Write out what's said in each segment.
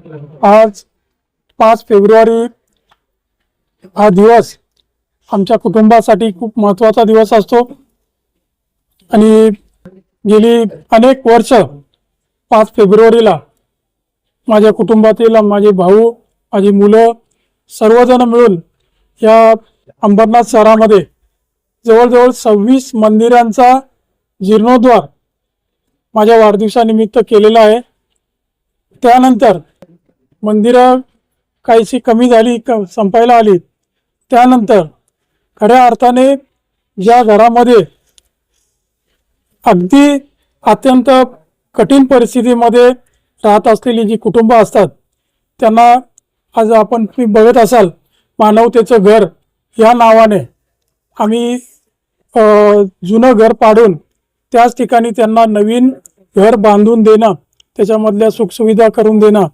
आज पाच फेब्रुवारी हा दिवस आमच्या कुटुंबासाठी खूप महत्त्वाचा दिवस असतो. आणि गेली अनेक वर्ष पाच फेब्रुवारीला माझ्या कुटुंबातील माझे भाऊ माझी मुलं सर्वजण मिळून या अंबरनाथ शहरामध्ये जवळजवळ सव्वीस मंदिरांचा जीर्णोद्वार माझ्या वाढदिवसानिमित्त केलेला आहे. त्यानंतर मंदिरं काहीशी कमी झाली क संपायला आली. त्यानंतर खऱ्या अर्थाने ज्या घरामध्ये अगदी अत्यंत कठीण परिस्थितीमध्ये राहत असलेली जी कुटुंब असतात त्यांना आज आपण तुम्ही बघत असाल मानवतेचं घर या नावाने आम्ही जुनं घर पाडून त्याच ठिकाणी त्यांना नवीन घर बांधून देणं त्याच्यामधल्या सुखसुविधा करून देणं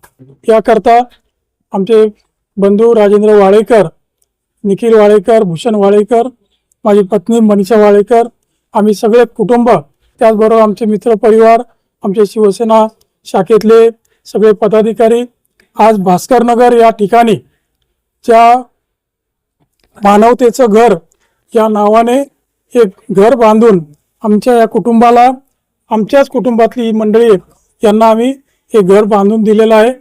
याकरता आमचे बंधू राजेंद्र वाळेकर निखिल वाळेकर भूषण वाळेकर माझी पत्नी मनीषा वाळेकर आम्ही सगळे कुटुंब त्याचबरोबर आमचे मित्रपरिवार आमचे शिवसेना शाखेतले सगळे पदाधिकारी आज भास्करनगर या ठिकाणी ज्या मानवतेचं घर या नावाने एक घर बांधून आमच्या या कुटुंबाला आमच्याच कुटुंबातली मंडळी यांना आम्ही हे घर बांधून दिलेलं आहे.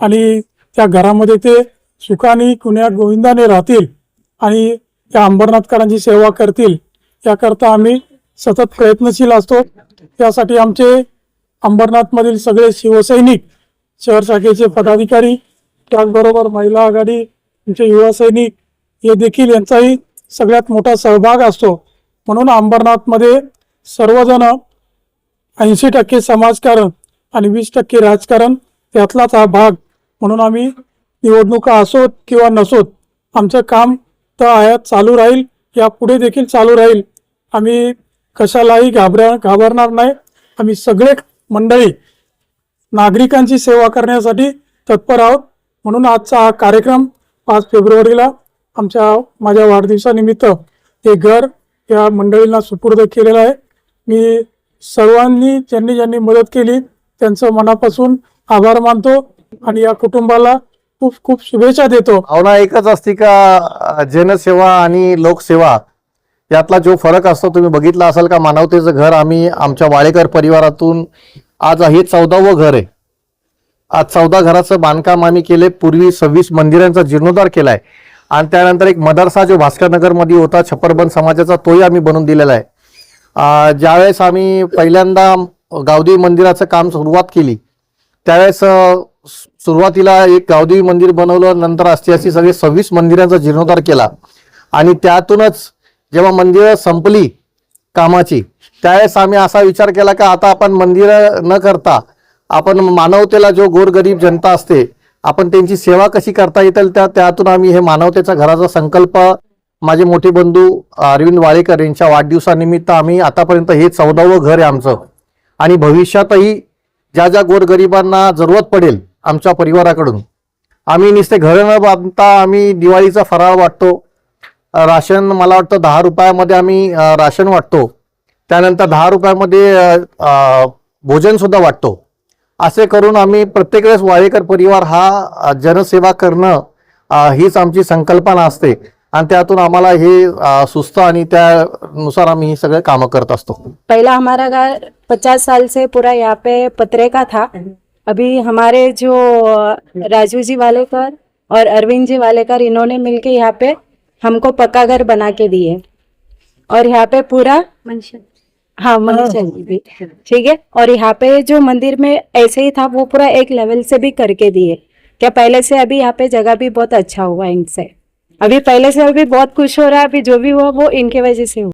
आणि त्या घरामध्ये ते सुखाने कुण्या गोविंदाने राहतील आणि त्या अंबरनाथकरांची सेवा करतील याकरता आम्ही सतत प्रयत्नशील असतो. त्यासाठी आमचे अंबरनाथमधील सगळे शिवसैनिक शहर शाखेचे पदाधिकारी त्याचबरोबर महिला आघाडी आमचे युवा सैनिक हे देखील यांचाही सगळ्यात मोठा सहभाग असतो. म्हणून अंबरनाथमध्ये सर्वजण ऐंशी टक्के समाजकारण आणि वीस टक्के राजकारण त्यातलाच हा भाग. म्हणून आम्ही निवडणुका असोत किंवा नसोत आमचं काम तर आयात चालू राहील. या पुढे देखील चालू राहील. आम्ही कशालाही घाबरा घाबरणार नाही. आम्ही सगळे मंडळी नागरिकांची सेवा करण्यासाठी तत्पर आहोत. म्हणून आजचा हा कार्यक्रम पाच फेब्रुवारीला आमच्या माझ्या वाढदिवसानिमित्त हे घर या मंडळींना सुपूर्द केलेलं आहे. मी सर्वांनी ज्यांनी ज्यांनी मदत केली त्यांचं मनापासून आभार मानतो आणि या कुटुंबाला खूप खूप शुभेच्छा देतो. भावना एकच असते का जनसेवा आणि लोकसेवा यातला जो फरक असतो तुम्ही बघितला असाल का मानवतेचं घर आम्ही आमच्या वाळेकर परिवारातून आज हे चौदावं घर आहे. आज चौदा घराचं बांधकाम आम्ही केले पूर्वी सव्वीस मंदिरांचा जीर्णोद्धार केलाय. आणि त्यानंतर एक मदरसा जो भास्करनगरमध्ये होता छप्परबंद समाजाचा तोही आम्ही बनवून दिलेला आहे. ज्यावेळेस आम्ही पहिल्यांदा गावदेवी मंदिराचं काम सुरुवात केली. त्यावेळेस सुरुवातीला एक गावदेवी मंदिर बनवलं नंतर अशी अशी सगळे सव्वीस मंदिरांचा जीर्णोद्धार केला. आणि त्यातूनच जेव्हा मंदिरं संपली कामाची त्यावेळेस आम्ही असा विचार केला का आता आपण मंदिरं न करता आपण मानवतेला जो गोरगरीब जनता असते आपण त्यांची सेवा कशी करता येतील त्या त्यातून आम्ही हे मानवतेचा घराचा संकल्प माझे मोठे बंधू अरविंद वाळेकर यांच्या वाढदिवसानिमित्त आम्ही आतापर्यंत हे चौदावं घर आहे आमचं. आणि भविष्यातही ज्या ज्या गोरगरिबांना जरूरत पडेल आमच्या परिवाराकडून आम्ही नुसते घर न बांधता आम्ही दिवाळीचा फराळ वाटतो. राशन मला वाटतं दहा रुपयामध्ये आम्ही राशन वाटतो. त्यानंतर दहा रुपयामध्ये भोजनसुद्धा वाटतो. असे करून आम्ही प्रत्येक वेळेस वाळेकर परिवार हा जनसेवा करणं हीच आमची संकल्पना असते. आणि त्यातून आम्हाला हे अ, सुचतं आणि त्यानुसार आम्ही ही सगळे कामं करत असतो. पहला हमारा घर पचास साल से पूरा यहाँ पे पतरे का था. अभी हमारे जो अ, राजू जी वालेकर और अरविंद जी वालेकर इन्होंने मिलके यहाँ पे हमको पक्का घर बना के दिए. और यहाँ पे पूरा हाँ मनीषा जी. भी ठीक है? और यहाँ पे जो मंदिर में ऐसे ही था वो पूरा एक लेवल से भी करके दिए. क्या पहले से अभी यहाँ पे जगह भी बहुत अच्छा हुआ इनसे? अभी पहले से अभी बहुत खुश हो रहा है अभी जो भी हुआ वो इनके वजह से हुआ।